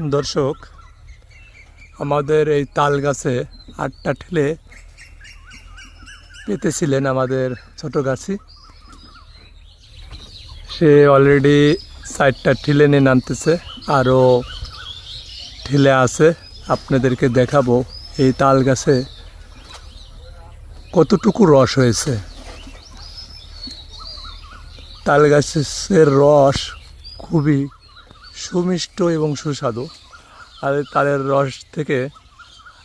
দর্শক, আমাদের এই তাল গাছে আটটা ঠেলে পেতেছিলেন আমাদের ছোট গাছি। সে অলরেডি সাইডটা ঠিলে নিয়ে নামতেছে আরও ঠিলে আছে। আপনাদেরকে দেখাবো এই তাল গাছে কতটুকু রস হয়েছে। তাল গাছের রস খুবই সুমিষ্ট এবং সুস্বাদু। আর তালের রস থেকে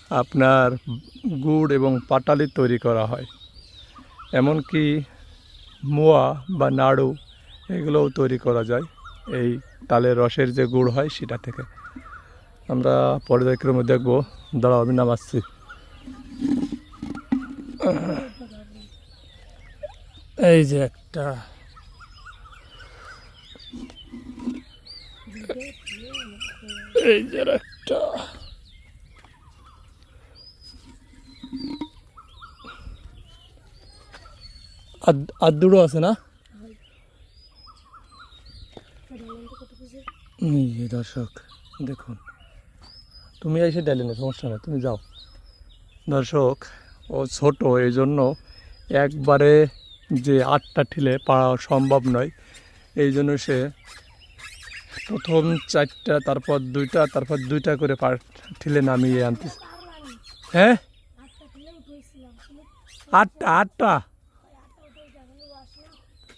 আপনার গুড় এবং পাটালি তৈরি করা হয়। এমনকি মোয়া বা নাড়ু এগুলোও তৈরি করা যায়। এই তালের রসের যে গুড় হয় সেটা থেকে। আমরা পর্যায়ক্রমে দেখব। দাঁড়াও, আমি নামাচ্ছি। এই যে একটা এই যে একটা। আছে না? দর্শক, দেখুন। তুমি এসে ডালি না, সমস্যা নেই, তুমি যাও। দর্শক, ও ছোট, এই জন্য একবারে যে আটটা ঠিলে পাওয়া সম্ভব নয়, এই জন্য সে প্রথম চারটা, তারপর দুইটা তারপর দুইটা করে পা ঠিলে নামিয়ে আনতে হ্যাঁ? আটটা আটটা?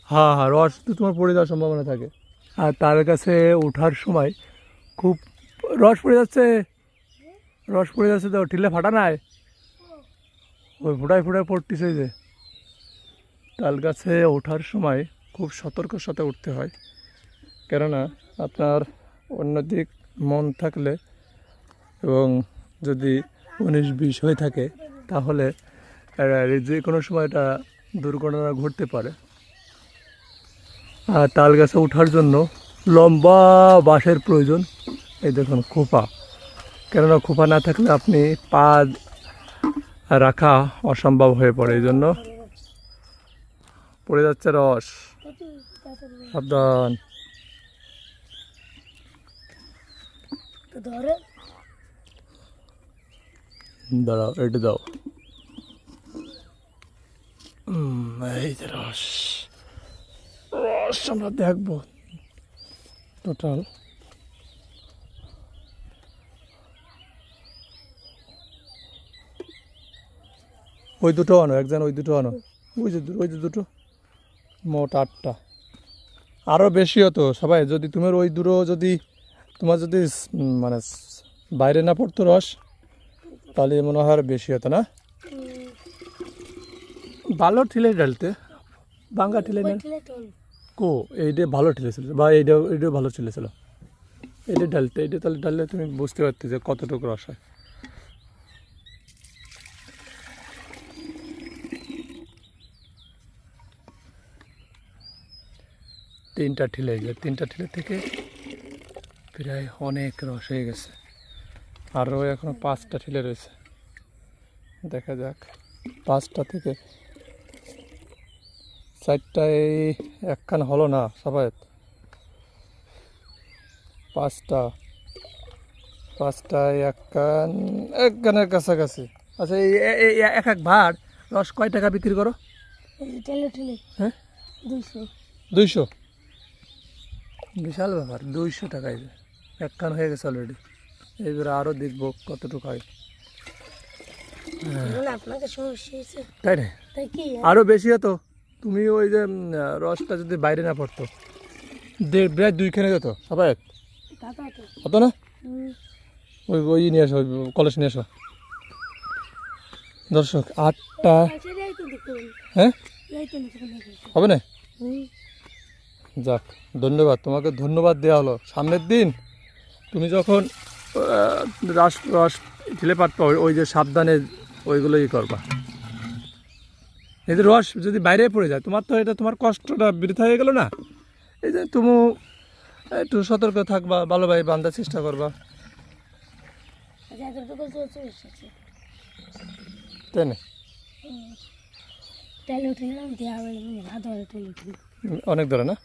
হ্যাঁ হ্যাঁ রস তো তোমার পড়ে যাওয়ার সম্ভাবনা থাকে। আর তার কাছে ওঠার সময় খুব রস পড়ে যাচ্ছে। রস পড়ে যাচ্ছে তো, ঠিলে ফাটা নাই? ওই ফুটায় ফুটায় পড়তেছে যে। তাল গাছে ওঠার সময় খুব সতর্ক সাথে উঠতে হয়। কেননা আপনার অন্যদিক মন থাকলে এবং যদি উনিশ বিশ হয়ে থাকে, তাহলে যে কোনো সময় এটা দুর্ঘটনা ঘটতে পারে। আর তাল গাছে ওঠার জন্য লম্বা বাঁশের প্রয়োজন। এই দেখুন, খোপা। কেননা খোপা না থাকলে আপনি পা রাখা অসম্ভব হয়ে পড়ে। এই জন্য পড়ে যাচ্ছে রস। সাবধান। ধরে। দাঁড়াও এটা দাও। এই যে রস। রস আমরা দেখব। টোটাল ওই দুটো আনো একজন ওই দুটো আনো। ওই যে ওই যে দুটো। মোট আটটা। আরও বেশি হতো সবাই। যদি তোমার ওই দুটো যদি তোমার যদি মানে বাইরে না পড়তো রস, তাহলে মনে হয় বেশি হতো না? ভালো ঠিলে ডালতে বাঙ্গা ঠিলে নেন কো, এইটা ভালো ঠিলেছিল বা এইটা, এইটাও ভালো ঠিলেছিল এইটা ডালতে এইটা তাহলে ডাললে তুমি বুঝতে পারতে যে কতটুকু রস হয়। তিনটা ঠিলে তিনটা ঠিলে থেকে প্রায় অনেক রস হয়ে গেছে। আরও এখনও পাঁচটা ঠিলে রয়েছে। দেখা যাক পাঁচটা থেকে চারটায় একখান হলো না সবাই। পাঁচটা পাঁচটায় একখান একখানের কাছাকাছি। আচ্ছা এই এক এক ভাড় রস কয় টাকা বিক্রি করো? হ্যাঁ? দুইশো। দুইশো? বিশাল ব্যাপার দুইশো টাকায়। যে। একখান হয়ে গেছে অলরেডি এইবারে আরও দেখব কতটুকু হয়। তাই না? আরও বেশি হতো। তুমি ওই যে রসটা যদি বাইরে না পড়তো। দেড় প্রায় দুইখানে যেত। সবাই হতো না? ওই ওই নিয়ে আসো কলেজ নিয়ে আসো। দর্শক আটটা আচ্ছা। হ্যাঁ। হবে না? যাক ধন্যবাদ। তোমাকে ধন্যবাদ দেওয়া হলো। সামনের দিন তুমি যখন রস রস ঢেলে পারতো ওই যে সাবধানে ওইগুলোই করবা। এই যে রস যদি বাইরে পড়ে যায় তোমার তো এটা তোমার কষ্টটা বৃথা হয়ে গেল না? এই যে তুমি একটু সতর্ক থাকবা ভালোভাবে বান্ধার চেষ্টা করবা। তাই না? অনেক ধরে না।